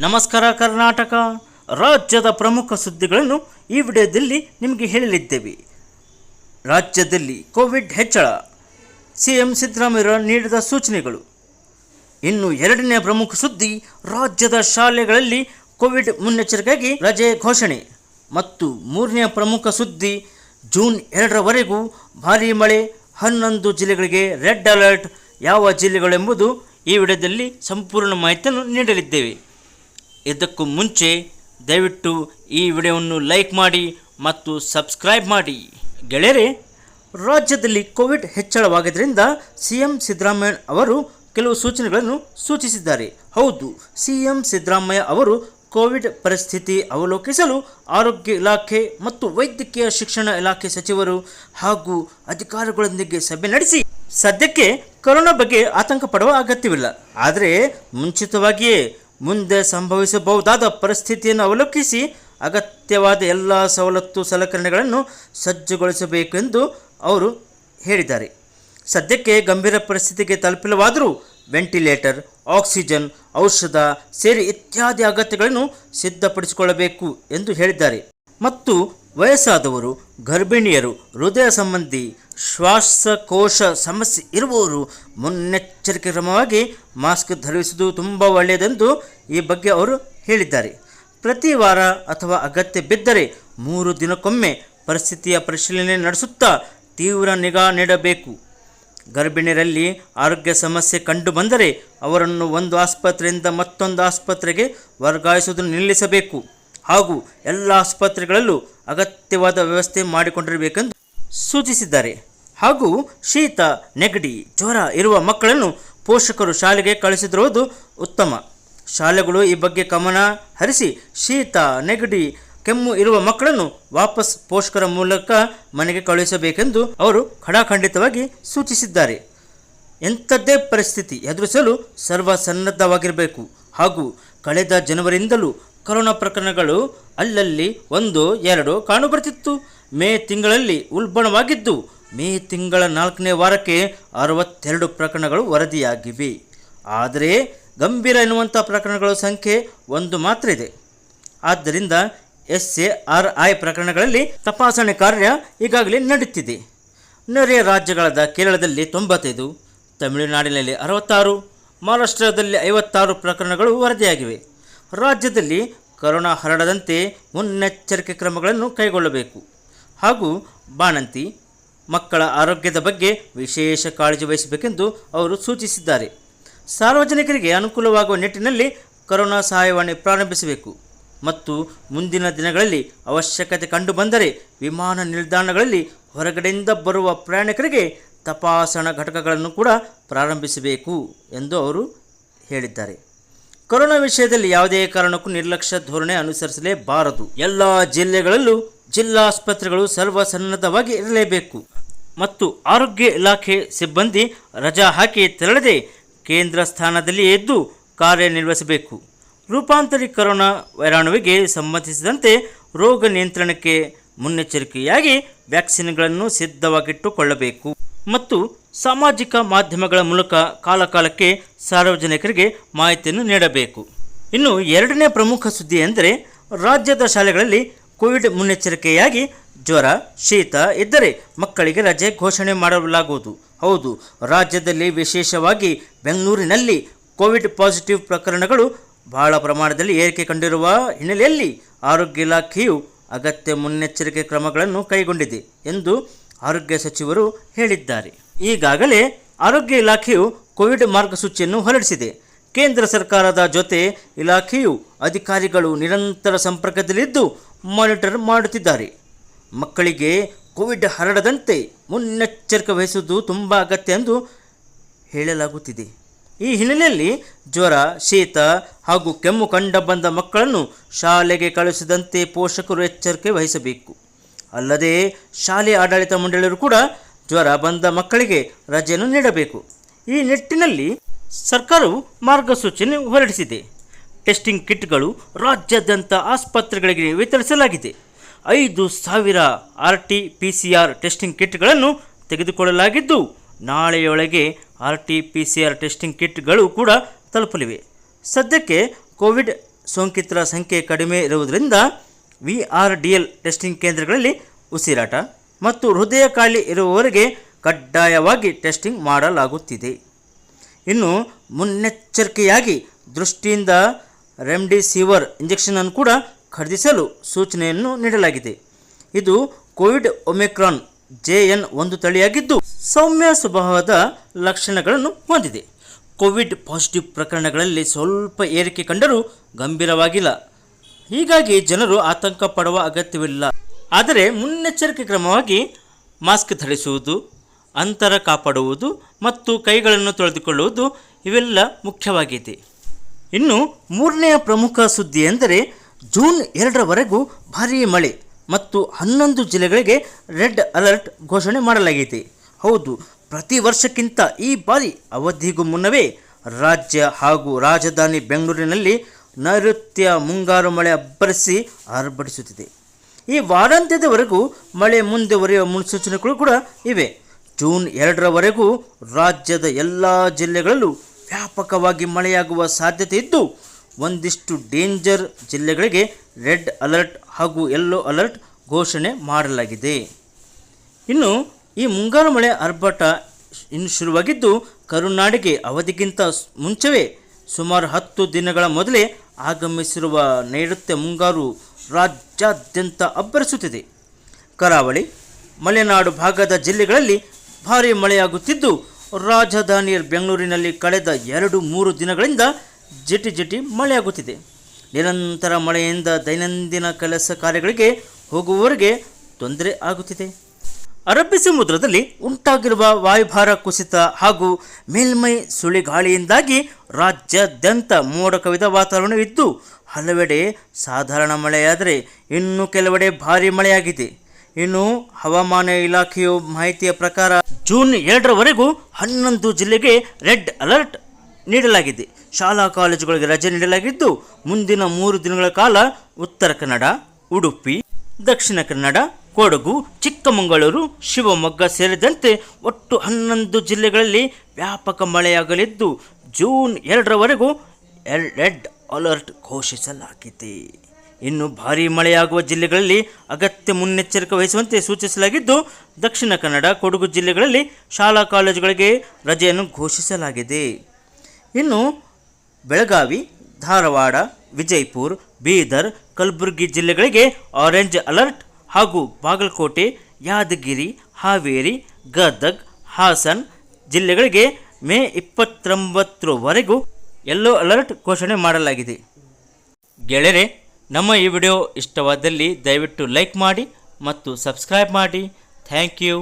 ನಮಸ್ಕಾರ ಕರ್ನಾಟಕ, ರಾಜ್ಯದ ಪ್ರಮುಖ ಸುದ್ದಿಗಳನ್ನು ಈ ವಿಡಿಯೋದಲ್ಲಿ ನಿಮಗೆ ಹೇಳಲಿದ್ದೇವೆ. ರಾಜ್ಯದಲ್ಲಿ ಕೋವಿಡ್ ಹೆಚ್ಚಳ, ಸಿಎಂ ಸಿದ್ದರಾಮಯ್ಯ ನೀಡಿದ ಸೂಚನೆಗಳು. ಇನ್ನು ಎರಡನೇ ಪ್ರಮುಖ ಸುದ್ದಿ, ರಾಜ್ಯದ ಶಾಲೆಗಳಲ್ಲಿ ಕೋವಿಡ್ ಮುನ್ನೆಚ್ಚರಿಕೆಗೆ ರಜೆ ಘೋಷಣೆ. ಮತ್ತು ಮೂರನೇ ಪ್ರಮುಖ ಸುದ್ದಿ, ಜೂನ್ ಎರಡರವರೆಗೂ ಭಾರೀ ಮಳೆ, ಹನ್ನೊಂದು ಜಿಲ್ಲೆಗಳಿಗೆ ರೆಡ್ ಅಲರ್ಟ್, ಯಾವ ಜಿಲ್ಲೆಗಳೆಂಬುದು ಈ ವಿಡಿಯೋದಲ್ಲಿ ಸಂಪೂರ್ಣ ಮಾಹಿತಿಯನ್ನು ನೀಡಲಿದ್ದೇವೆ. ಇದಕ್ಕೂ ಮುಂಚೆ ದಯವಿಟ್ಟು ಈ ವಿಡಿಯೋವನ್ನು ಲೈಕ್ ಮಾಡಿ ಮತ್ತು ಸಬ್ಸ್ಕ್ರೈಬ್ ಮಾಡಿ. ಗೆಳೆಯರೆ, ರಾಜ್ಯದಲ್ಲಿ ಕೋವಿಡ್ ಹೆಚ್ಚಳವಾಗಿದ್ದರಿಂದ ಸಿ ಎಂ ಸಿದ್ದರಾಮಯ್ಯ ಅವರು ಕೆಲವು ಸೂಚನೆಗಳನ್ನು ಸೂಚಿಸಿದ್ದಾರೆ. ಹೌದು ಸಿ ಎಂ ಸಿದ್ದರಾಮಯ್ಯ ಅವರು ಕೋವಿಡ್ ಪರಿಸ್ಥಿತಿ ಅವಲೋಕಿಸಲು ಆರೋಗ್ಯ ಇಲಾಖೆ ಮತ್ತು ವೈದ್ಯಕೀಯ ಶಿಕ್ಷಣ ಇಲಾಖೆ ಸಚಿವರು ಹಾಗೂ ಅಧಿಕಾರಿಗಳೊಂದಿಗೆ ಸಭೆ ನಡೆಸಿ ಸದ್ಯಕ್ಕೆ ಕೊರೋನಾ ಬಗ್ಗೆ ಆತಂಕ ಪಡುವ ಅಗತ್ಯವಿಲ್ಲ. ಆದರೆ ಮುಂಚಿತವಾಗಿಯೇ ಮುಂದೆ ಸಂಭವಿಸಬಹುದಾದ ಪರಿಸ್ಥಿತಿಯನ್ನು ಅವಲೋಕಿಸಿ ಅಗತ್ಯವಾದ ಎಲ್ಲ ಸವಲತ್ತು ಸಲಕರಣೆಗಳನ್ನು ಸಜ್ಜುಗೊಳಿಸಬೇಕೆಂದು ಅವರು ಹೇಳಿದ್ದಾರೆ. ಸದ್ಯಕ್ಕೆ ಗಂಭೀರ ಪರಿಸ್ಥಿತಿಗೆ ತಲುಪಿಲ್ಲವಾದರೂ ವೆಂಟಿಲೇಟರ್, ಆಕ್ಸಿಜನ್, ಔಷಧ ಸೇರಿ ಇತ್ಯಾದಿ ಅಗತ್ಯಗಳನ್ನು ಸಿದ್ಧಪಡಿಸಿಕೊಳ್ಳಬೇಕು ಎಂದು ಹೇಳಿದ್ದಾರೆ. ಮತ್ತು ವಯಸ್ಸಾದವರು, ಗರ್ಭಿಣಿಯರು, ಹೃದಯ ಸಂಬಂಧಿ ಶ್ವಾಸಕೋಶ ಸಮಸ್ಯೆ ಇರುವವರು ಮುನ್ನೆಚ್ಚರಿಕೆ ಕ್ರಮವಾಗಿ ಮಾಸ್ಕ್ ಧರಿಸುವುದು ತುಂಬ ಒಳ್ಳೆಯದೆಂದು ಈ ಬಗ್ಗೆ ಅವರು ಹೇಳಿದ್ದಾರೆ. ಪ್ರತಿ ವಾರ ಅಥವಾ ಅಗತ್ಯ ಬಿದ್ದರೆ ಮೂರು ದಿನಕ್ಕೊಮ್ಮೆ ಪರಿಸ್ಥಿತಿಯ ಪರಿಶೀಲನೆ ನಡೆಸುತ್ತಾ ತೀವ್ರ ನಿಗಾ ನೀಡಬೇಕು. ಗರ್ಭಿಣಿಯರಲ್ಲಿ ಆರೋಗ್ಯ ಸಮಸ್ಯೆ ಕಂಡುಬಂದರೆ ಅವರನ್ನು ಒಂದು ಆಸ್ಪತ್ರೆಯಿಂದ ಮತ್ತೊಂದು ಆಸ್ಪತ್ರೆಗೆ ವರ್ಗಾಯಿಸುವುದನ್ನು ನಿಲ್ಲಿಸಬೇಕು ಹಾಗೂ ಎಲ್ಲ ಆಸ್ಪತ್ರೆಗಳಲ್ಲೂ ಅಗತ್ಯವಾದ ವ್ಯವಸ್ಥೆ ಮಾಡಿಕೊಂಡಿರಬೇಕೆಂದು ಸೂಚಿಸಿದ್ದಾರೆ. ಹಾಗೂ ಶೀತ, ನೆಗಡಿ, ಜ್ವರ ಇರುವ ಮಕ್ಕಳನ್ನು ಪೋಷಕರು ಶಾಲೆಗೆ ಕಳಿಸಿದಿರುವುದು ಉತ್ತಮ. ಶಾಲೆಗಳು ಈ ಬಗ್ಗೆ ಗಮನ ಹರಿಸಿ ಶೀತ, ನೆಗಡಿ, ಕೆಮ್ಮು ಇರುವ ಮಕ್ಕಳನ್ನು ವಾಪಸ್ ಪೋಷಕರ ಮೂಲಕ ಮನೆಗೆ ಕಳುಹಿಸಬೇಕೆಂದು ಅವರು ಖಡಾಖಂಡಿತವಾಗಿ ಸೂಚಿಸಿದ್ದಾರೆ. ಎಂಥದ್ದೇ ಪರಿಸ್ಥಿತಿ ಎದುರಿಸಲು ಸರ್ವಸನ್ನದ್ಧವಾಗಿರಬೇಕು. ಹಾಗೂ ಕಳೆದ ಜನವರಿಯಿಂದಲೂ ಕೊರೋನಾ ಪ್ರಕರಣಗಳು ಅಲ್ಲಲ್ಲಿ ಒಂದು, ಎರಡು ಕಾಣುಬರ್ತಿತ್ತು ಮೇ ತಿಂಗಳಲ್ಲಿ ಉಲ್ಬಣವಾಗಿದ್ದು, ಮೇ ತಿಂಗಳ ನಾಲ್ಕನೇ ವಾರಕ್ಕೆ ಅರವತ್ತೆರಡು ಪ್ರಕರಣಗಳು ವರದಿಯಾಗಿವೆ. ಆದರೆ ಗಂಭೀರ ಎನ್ನುವಂಥ ಪ್ರಕರಣಗಳ ಸಂಖ್ಯೆ ಒಂದು ಮಾತ್ರ ಇದೆ. ಆದ್ದರಿಂದ ಎಸ್ ಎ ಆರ್ ಐ ಪ್ರಕರಣಗಳಲ್ಲಿ ತಪಾಸಣೆ ಕಾರ್ಯ ಈಗಾಗಲೇ ನಡೆಯುತ್ತಿದೆ. ನೆರೆಯ ರಾಜ್ಯಗಳಾದ ಕೇರಳದಲ್ಲಿ ತೊಂಬತ್ತೈದು, ತಮಿಳುನಾಡಿನಲ್ಲಿ ಅರವತ್ತಾರು, ಮಹಾರಾಷ್ಟ್ರದಲ್ಲಿ ಐವತ್ತಾರು ಪ್ರಕರಣಗಳು ವರದಿಯಾಗಿವೆ. ರಾಜ್ಯದಲ್ಲಿ ಕರೋನಾ ಹರಡದಂತೆ ಮುನ್ನೆಚ್ಚರಿಕೆ ಕ್ರಮಗಳನ್ನು ಕೈಗೊಳ್ಳಬೇಕು. ಹಾಗೂ ಬಾಣಂತಿ, ಮಕ್ಕಳ ಆರೋಗ್ಯದ ಬಗ್ಗೆ ವಿಶೇಷ ಕಾಳಜಿ ವಹಿಸಬೇಕೆಂದು ಅವರು ಸೂಚಿಸಿದ್ದಾರೆ. ಸಾರ್ವಜನಿಕರಿಗೆ ಅನುಕೂಲವಾಗುವ ನಿಟ್ಟಿನಲ್ಲಿ ಕರೋನಾ ಸಹಾಯವಾಣಿ ಪ್ರಾರಂಭಿಸಬೇಕು. ಮತ್ತು ಮುಂದಿನ ದಿನಗಳಲ್ಲಿ ಅವಶ್ಯಕತೆ ಕಂಡುಬಂದರೆ ವಿಮಾನ ನಿಲ್ದಾಣಗಳಲ್ಲಿ ಹೊರಗಡೆಯಿಂದ ಬರುವ ಪ್ರಯಾಣಿಕರಿಗೆ ತಪಾಸಣಾ ಘಟಕಗಳನ್ನು ಕೂಡ ಪ್ರಾರಂಭಿಸಬೇಕು ಎಂದು ಅವರು ಹೇಳಿದ್ದಾರೆ. ಕೊರೋನಾ ವಿಷಯದಲ್ಲಿ ಯಾವುದೇ ಕಾರಣಕ್ಕೂ ನಿರ್ಲಕ್ಷ್ಯ ಧೋರಣೆ ಅನುಸರಿಸಲೇಬಾರದು. ಎಲ್ಲ ಜಿಲ್ಲೆಗಳಲ್ಲೂ ಜಿಲ್ಲಾಸ್ಪತ್ರೆಗಳು ಸರ್ವಸನ್ನದ್ಧವಾಗಿ ಇರಲೇಬೇಕು. ಮತ್ತು ಆರೋಗ್ಯ ಇಲಾಖೆ ಸಿಬ್ಬಂದಿ ರಜಾ ಹಾಕಿ ತೆರಳದೆ ಕೇಂದ್ರ ಸ್ಥಾನದಲ್ಲಿ ಎದ್ದು ಕಾರ್ಯನಿರ್ವಹಿಸಬೇಕು. ರೂಪಾಂತರಿ ಕೊರೋನಾ ವೈರಾಣುವಿಗೆ ಸಂಬಂಧಿಸಿದಂತೆ ರೋಗ ನಿಯಂತ್ರಣಕ್ಕೆ ಮುನ್ನೆಚ್ಚರಿಕೆಯಾಗಿ ವ್ಯಾಕ್ಸಿನ್ಗಳನ್ನು ಸಿದ್ಧವಾಗಿಟ್ಟುಕೊಳ್ಳಬೇಕು. ಮತ್ತು ಸಾಮಾಜಿಕ ಮಾಧ್ಯಮಗಳ ಮೂಲಕ ಕಾಲಕಾಲಕ್ಕೆ ಸಾರ್ವಜನಿಕರಿಗೆ ಮಾಹಿತಿಯನ್ನು ನೀಡಬೇಕು. ಇನ್ನು ಎರಡನೇ ಪ್ರಮುಖ ಸುದ್ದಿ ಎಂದರೆ, ರಾಜ್ಯದ ಶಾಲೆಗಳಲ್ಲಿ ಕೋವಿಡ್ ಮುನ್ನೆಚ್ಚರಿಕೆಯಾಗಿ ಜ್ವರ, ಶೀತ ಇದ್ದರೆ ಮಕ್ಕಳಿಗೆ ರಜೆ ಘೋಷಣೆ ಮಾಡಲಾಗುವುದು. ಹೌದು, ರಾಜ್ಯದಲ್ಲಿ ವಿಶೇಷವಾಗಿ ಬೆಂಗಳೂರಿನಲ್ಲಿ ಕೋವಿಡ್ ಪಾಸಿಟಿವ್ ಪ್ರಕರಣಗಳು ಬಹಳ ಪ್ರಮಾಣದಲ್ಲಿ ಏರಿಕೆ ಕಂಡಿರುವ ಹಿನ್ನೆಲೆಯಲ್ಲಿ ಆರೋಗ್ಯ ಇಲಾಖೆಯು ಅಗತ್ಯ ಮುನ್ನೆಚ್ಚರಿಕೆ ಕ್ರಮಗಳನ್ನು ಕೈಗೊಂಡಿದೆ ಎಂದು ಆರೋಗ್ಯ ಸಚಿವರು ಹೇಳಿದ್ದಾರೆ. ಈಗಾಗಲೇ ಆರೋಗ್ಯ ಇಲಾಖೆಯು ಕೋವಿಡ್ ಮಾರ್ಗಸೂಚಿಯನ್ನು ಹೊರಡಿಸಿದೆ. ಕೇಂದ್ರ ಸರ್ಕಾರದ ಜೊತೆ ಇಲಾಖೆಯು ಅಧಿಕಾರಿಗಳು ನಿರಂತರ ಸಂಪರ್ಕದಲ್ಲಿದ್ದು ಮಾನಿಟರ್ ಮಾಡುತ್ತಿದ್ದಾರೆ. ಮಕ್ಕಳಿಗೆ ಕೋವಿಡ್ ಹರಡದಂತೆ ಮುನ್ನೆಚ್ಚರಿಕೆ ವಹಿಸುವುದು ತುಂಬ ಅಗತ್ಯ ಎಂದು ಹೇಳಲಾಗುತ್ತಿದೆ. ಈ ಹಿನ್ನೆಲೆಯಲ್ಲಿ ಜ್ವರ, ಶೀತ ಹಾಗೂ ಕೆಮ್ಮು ಕಂಡುಬಂದ ಮಕ್ಕಳನ್ನು ಶಾಲೆಗೆ ಕಳುಹಿಸದಂತೆ ಪೋಷಕರು ಎಚ್ಚರಿಕೆ ವಹಿಸಬೇಕು. ಅಲ್ಲದೆ ಶಾಲೆ ಆಡಳಿತ ಮಂಡಳಿಯರು ಕೂಡ ಜ್ವರ ಬಂದ ಮಕ್ಕಳಿಗೆ ರಜೆಯನ್ನು ನೀಡಬೇಕು. ಈ ನಿಟ್ಟಿನಲ್ಲಿ ಸರ್ಕಾರವು ಮಾರ್ಗಸೂಚಿಯನ್ನು ಹೊರಡಿಸಿದೆ. ಟೆಸ್ಟಿಂಗ್ ಕಿಟ್ಗಳು ರಾಜ್ಯಾದ್ಯಂತ ಆಸ್ಪತ್ರೆಗಳಿಗೆ ವಿತರಿಸಲಾಗಿದೆ. ಐದು ಸಾವಿರ R T P C R testing ಕಿಟ್ಗಳನ್ನು ತೆಗೆದುಕೊಳ್ಳಲಾಗಿದ್ದು, ನಾಳೆಯೊಳಗೆ R T P C R testing ಕಿಟ್ಗಳು ಕೂಡ ತಲುಪಲಿವೆ. ಸದ್ಯಕ್ಕೆ ಕೋವಿಡ್ ಸೋಂಕಿತರ ಸಂಖ್ಯೆ ಕಡಿಮೆ ಇರುವುದರಿಂದ V R D L testing ಕೇಂದ್ರಗಳಲ್ಲಿ ಉಸಿರಾಟ ಮತ್ತು ಹೃದಯ ಖಾಲಿ ಇರುವವರಿಗೆ ಕಡ್ಡಾಯವಾಗಿ ಟೆಸ್ಟಿಂಗ್ ಮಾಡಲಾಗುತ್ತಿದೆ. ಇನ್ನು ಮುನ್ನೆಚ್ಚರಿಕೆಯಾಗಿ ದೃಷ್ಟಿಯಿಂದ ರೆಮ್ಡಿಸಿವರ್ ಇಂಜೆಕ್ಷನನ್ನು ಕೂಡ ಖರೀದಿಸಲು ಸೂಚನೆಯನ್ನು ನೀಡಲಾಗಿದೆ. ಇದು ಕೋವಿಡ್ ಒಮಿಕ್ರಾನ್ ಜೆ ಎನ್ ಒಂದು ತಳಿಯಾಗಿದ್ದು ಸೌಮ್ಯ ಸ್ವಭಾವದ ಲಕ್ಷಣಗಳನ್ನು ಹೊಂದಿದೆ. ಕೋವಿಡ್ ಪಾಸಿಟಿವ್ ಪ್ರಕರಣಗಳಲ್ಲಿ ಸ್ವಲ್ಪ ಏರಿಕೆ ಕಂಡರೂ ಗಂಭೀರವಾಗಿಲ್ಲ. ಹೀಗಾಗಿ ಜನರು ಆತಂಕ ಪಡುವ ಅಗತ್ಯವಿಲ್ಲ. ಆದರೆ ಮುನ್ನೆಚ್ಚರಿಕೆ ಕ್ರಮವಾಗಿ ಮಾಸ್ಕ್ ಧರಿಸುವುದು, ಅಂತರ ಕಾಪಾಡುವುದು ಮತ್ತು ಕೈಗಳನ್ನು ತೊಳೆದುಕೊಳ್ಳುವುದು ಇವೆಲ್ಲ ಮುಖ್ಯವಾಗಿದೆ. ಇನ್ನು ಮೂರನೆಯ ಪ್ರಮುಖ ಸುದ್ದಿ ಎಂದರೆ ಜೂನ್ ಎರಡರವರೆಗೂ ಭಾರೀ ಮಳೆ ಮತ್ತು ಹನ್ನೊಂದು ಜಿಲ್ಲೆಗಳಿಗೆ ರೆಡ್ ಅಲರ್ಟ್ ಘೋಷಣೆ ಮಾಡಲಾಗಿದೆ. ಹೌದು, ಪ್ರತಿ ವರ್ಷಕ್ಕಿಂತ ಈ ಬಾರಿ ಅವಧಿಗೂ ಮುನ್ನವೇ ರಾಜ್ಯ ಹಾಗೂ ರಾಜಧಾನಿ ಬೆಂಗಳೂರಿನಲ್ಲಿ ನೈಋತ್ಯ ಮುಂಗಾರು ಮಳೆ ಅಬ್ಬರಿಸಿ ಆರ್ಭಟಿಸುತ್ತಿದೆ. ಈ ವಾರಾಂತ್ಯದವರೆಗೂ ಮಳೆ ಮುಂದುವರಿಯುವ ಮುನ್ಸೂಚನೆಗಳು ಕೂಡ ಇವೆ. ಜೂನ್ ಎರಡರವರೆಗೂ ರಾಜ್ಯದ ಎಲ್ಲ ಜಿಲ್ಲೆಗಳಲ್ಲೂ ವ್ಯಾಪಕವಾಗಿ ಮಳೆಯಾಗುವ ಸಾಧ್ಯತೆ ಇದ್ದು, ಒಂದಿಷ್ಟು ಡೇಂಜರ್ ಜಿಲ್ಲೆಗಳಿಗೆ ರೆಡ್ ಅಲರ್ಟ್ ಹಾಗೂ ಯೆಲ್ಲೋ ಅಲರ್ಟ್ ಘೋಷಣೆ ಮಾಡಲಾಗಿದೆ. ಇನ್ನು, ಈ ಮುಂಗಾರು ಮಳೆ ಆರ್ಭಟ ಇನ್ನು ಶುರುವಾಗಿದ್ದು, ಕರುನಾಡಿಗೆ ಅವಧಿಗಿಂತ ಮುಂಚೆವೇ ಸುಮಾರು ಹತ್ತು ದಿನಗಳ ಮೊದಲೇ ಆಗಮಿಸಿರುವ ನೈಋತ್ಯ ಮುಂಗಾರು ರಾಜ್ಯಾದ್ಯಂತ ಅಬ್ಬರಿಸುತ್ತಿದೆ. ಕರಾವಳಿ, ಮಲೆನಾಡು ಭಾಗದ ಜಿಲ್ಲೆಗಳಲ್ಲಿ ಭಾರೀ ಮಳೆಯಾಗುತ್ತಿದ್ದು, ರಾಜಧಾನಿ ಬೆಂಗಳೂರಿನಲ್ಲಿ ಕಳೆದ ಎರಡು ಮೂರು ದಿನಗಳಿಂದ ಜಿಟಿ ಜಿಟಿ ಮಳೆಯಾಗುತ್ತಿದೆ. ನಿರಂತರ ಮಳೆಯಿಂದ ದೈನಂದಿನ ಕೆಲಸ ಕಾರ್ಯಗಳಿಗೆ ಹೋಗುವವರಿಗೆ ತೊಂದರೆ ಆಗುತ್ತಿದೆ. ಅರಬ್ಬಿ ಸಮುದ್ರದಲ್ಲಿ ಉಂಟಾಗಿರುವ ವಾಯುಭಾರ ಕುಸಿತ ಹಾಗೂ ಮೇಲ್ಮೈ ಸುಳಿಗಾಳಿಯಿಂದಾಗಿ ರಾಜ್ಯಾದ್ಯಂತ ಮೋಡ ಕವಿದ ವಾತಾವರಣವಿದ್ದು, ಹಲವೆಡೆ ಸಾಧಾರಣ ಮಳೆಯಾದರೆ ಇನ್ನು ಕೆಲವೆಡೆ ಭಾರಿ ಮಳೆಯಾಗಿದೆ. ಇನ್ನು ಹವಾಮಾನ ಇಲಾಖೆಯ ಮಾಹಿತಿಯ ಪ್ರಕಾರ ಜೂನ್ ಎರಡರವರೆಗೂ ಹನ್ನೊಂದು ಜಿಲ್ಲೆಗೆ ರೆಡ್ ಅಲರ್ಟ್ ನೀಡಲಾಗಿದೆ. ಶಾಲಾ ಕಾಲೇಜುಗಳಿಗೆ ರಜೆ ನೀಡಲಾಗಿದ್ದು, ಮುಂದಿನ ಮೂರು ದಿನಗಳ ಕಾಲ ಉತ್ತರ ಕನ್ನಡ, ಉಡುಪಿ, ದಕ್ಷಿಣ ಕನ್ನಡ ಕೊಡಗು, ಚಿಕ್ಕಮಗಳೂರು, ಶಿವಮೊಗ್ಗ ಸೇರಿದಂತೆ ಒಟ್ಟು ಹನ್ನೊಂದು ಜಿಲ್ಲೆಗಳಲ್ಲಿ ವ್ಯಾಪಕ ಮಳೆಯಾಗಲಿದ್ದು, ಜೂನ್ ಎರಡರವರೆಗೂ ರೆಡ್ ಅಲರ್ಟ್ ಘೋಷಿಸಲಾಗಿದೆ. ಇನ್ನು ಭಾರೀ ಮಳೆಯಾಗುವ ಜಿಲ್ಲೆಗಳಲ್ಲಿ ಅಗತ್ಯ ಮುನ್ನೆಚ್ಚರಿಕೆ ವಹಿಸುವಂತೆ ಸೂಚಿಸಲಾಗಿದ್ದು, ದಕ್ಷಿಣ ಕನ್ನಡ, ಕೊಡಗು ಜಿಲ್ಲೆಗಳಲ್ಲಿ ಶಾಲಾ ಕಾಲೇಜುಗಳಿಗೆ ರಜೆಯನ್ನು ಘೋಷಿಸಲಾಗಿದೆ. ಇನ್ನು ಬೆಳಗಾವಿ, ಧಾರವಾಡ, ವಿಜಯಪುರ, ಬೀದರ್, ಕಲಬುರಗಿ ಜಿಲ್ಲೆಗಳಿಗೆ ಆರೆಂಜ್ ಅಲರ್ಟ್ ಹಾಗೂ ಬಾಗಲಕೋಟೆ, ಯಾದಗಿರಿ, ಹಾವೇರಿ, ಗದಗ್, ಹಾಸನ್ ಜಿಲ್ಲೆಗಳಿಗೆ ಮೇ ಇಪ್ಪತ್ತೊಂಬತ್ತರವರೆಗೂ ಯೆಲ್ಲೋ ಅಲರ್ಟ್ ಘೋಷಣೆ ಮಾಡಲಾಗಿದೆ. ಗೆಳೆಯರೆ, ನಮ್ಮ ಈ ವಿಡಿಯೋ ಇಷ್ಟವಾದಲ್ಲಿ ದಯವಿಟ್ಟು ಲೈಕ್ ಮಾಡಿ ಮತ್ತು ಸಬ್ಸ್ಕ್ರೈಬ್ ಮಾಡಿ. Thank you.